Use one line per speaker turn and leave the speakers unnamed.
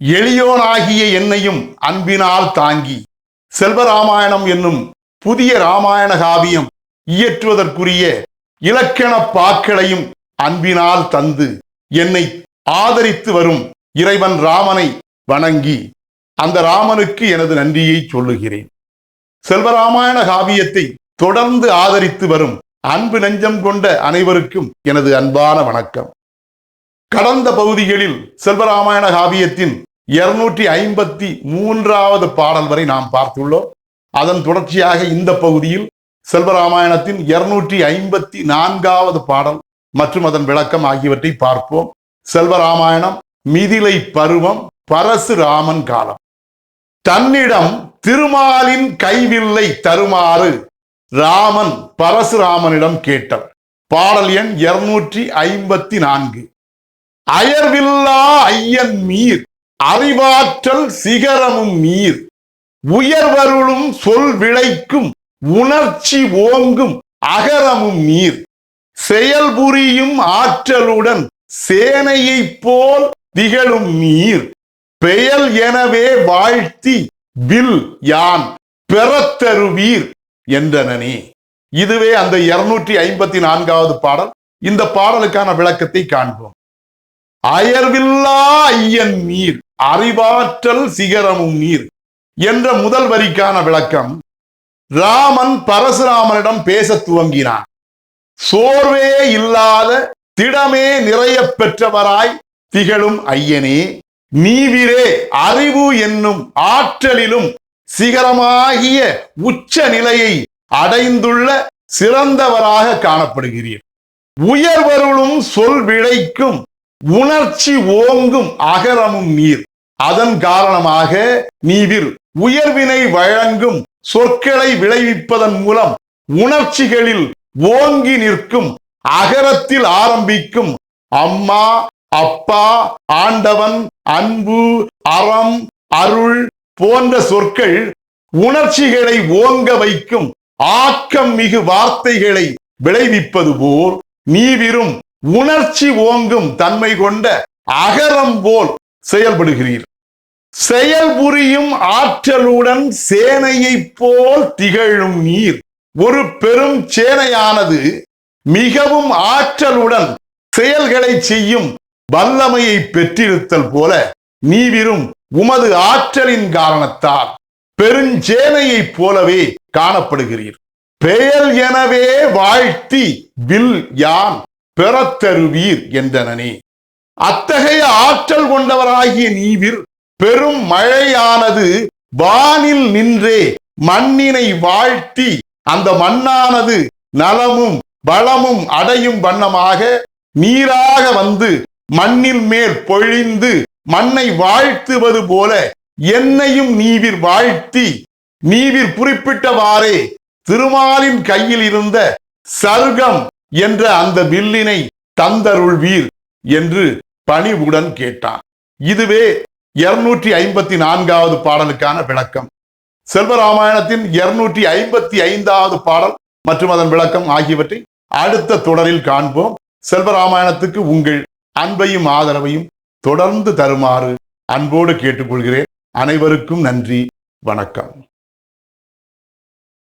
எளியோனாகிய என்னையும் அன்பினால் தாங்கி. செல்வராமாயணம் என்னும் புதிய ராமாயண காவியம் இயற்றுவதற்குரிய இலக்கண பாக்களையும் அன்பினால் தந்து என்னை ஆதரித்து வரும் இறைவன் ராமனை வணங்கி அந்த ராமனுக்கு எனது நன்றியை சொல்லுகிறேன். செல்வராமாயண காவியத்தை தொடர்ந்து ஆதரித்து வரும் அன்பு நெஞ்சம் கொண்ட அனைவருக்கும் எனது அன்பான வணக்கம். கடந்த பகுதிகளில் செல்வராமாயண காவியத்தின் இருநூற்றி ஐம்பத்தி மூன்றாவது பாடல் வரை நாம் பார்த்துள்ளோம். அதன் தொடர்ச்சியாக இந்த பகுதியில் செல்வராமாயணத்தின் இருநூற்றி ஐம்பத்தி நான்காவது பாடல் மற்றும் அதன் விளக்கம் ஆகியவற்றை பார்ப்போம். செல்வராமாயணம் மிதிலை பருவம் பரசுராமன் காலம். தன்னிடம் திருமாலின் கைவில்லை தருமாறு ராமன் பரசுராமனிடம் கேட்டார் பாடல் எண் இருநூற்றி ஐம்பத்தி நான்கு. அயர்வில்லா ஐயன் மீர் அறிவாற்றல் சிகரமும் மீர் உயர்வருளும் சொல் விளைக்கும் உணர்ச்சி ஓங்கும் அகரமும் நீர். செயல்புரியும் ஆற்றலுடன் சேனையைப் போல் திகழும் நீர். பெயல் எனவே வாழ்த்தி வில் யான் பெறத்தருவீர் என்றனே இதுவே அந்த இருநூற்றி ஐம்பத்தி நான்காவது பாடல். இந்த பாடலுக்கான விளக்கத்தை காண்போம். அயர்வில்லா ஐயன் நீர். அறிவாற்றல் சிகரமும் நீர் என்ற முதல் வரிக்கான விளக்கம். ராமன் பரசுராமனிடம் பேச துவங்கினான். சோர்வே இல்லாத திடமே நிறைய பெற்றவராய் திகழும் ஐயனே நீவிரே அறிவு என்னும் ஆற்றலிலும் சிகரமாகிய உச்ச நிலையை அடைந்துள்ள சிறந்தவராக காணப்படுகிறீர். உயர்வருளும் சொல் விளைக்கும் உணர்ச்சி ஓங்கும் அகரமும் நீர். அதன் காரணமாக நீவிர் உயர்வினை வழங்கும் சொற்களை விளைவிப்பதன் மூலம் உணர்ச்சிகளில் ஓங்கி நிற்கும் அகரத்தில் ஆரம்பிக்கும் அம்மா அப்பா ஆண்டவன் அன்பு அறம் அருள் போன்ற சொற்கள் உணர்ச்சிகளை ஓங்க வைக்கும் ஆக்கம் மிகு வார்த்தைகளை விளைவிப்பது போல் நீவிரும் உணர்ச்சி ஓங்கும் தன்மை கொண்ட அகரம் போல் செயல்படுகிறீர். செயல் புரியும் ஆற்றலுடன் சேனையைப் போல் திகழும் நீர். ஒரு பெரும் சேனையானது மிகவும் ஆற்றலுடன் செயல்களை செய்யும் வல்லமையை பெற்றிருத்தல் போல நீவிரும் உமது ஆற்றலின் காரணத்தால் பெருஞ்சேனையைப் போலவே காணப்படுகிறீர். பெயர் எனவே வாழ்த்தி வில் யான் பெறத்தருவீர் என்றனனே. அத்தகைய ஆற்றல் கொண்டவராகிய நீவிர் பெரும் மழையானது வானில் நின்றே மண்ணினை வாழ்த்தி அந்த மண்ணானது நலமும் வளமும் அடையும் வண்ணமாக நீராக வந்து மண்ணில் மேல் பொழிந்து மண்ணை வாழ்த்துவது போல என்னையும் நீவிர் வாழ்த்தி நீவிர் குறிப்பிட்டவாறே திருமாலின் கையில் இருந்த சர்க்கம் என்ற அந்த வில்லினை தந்தருள்வீர் என்று பணிவுடன் கேட்டான். இதுவே இருநூற்றி ஐம்பத்தி நான்காவது பாடலுக்கான விளக்கம். செல்வராமாயணத்தின் இருநூற்றி ஐம்பத்தி ஐந்தாவது பாடல் மற்றும் அதன் விளக்கம் ஆகியவற்றை அடுத்த தொடரில் காண்போம். செல்வராமாயணத்துக்கு உங்கள் அன்பையும் ஆதரவையும் தொடர்ந்து தருமாறு அன்போடு கேட்டுக்கொள்கிறேன். அனைவருக்கும் நன்றி. வணக்கம்.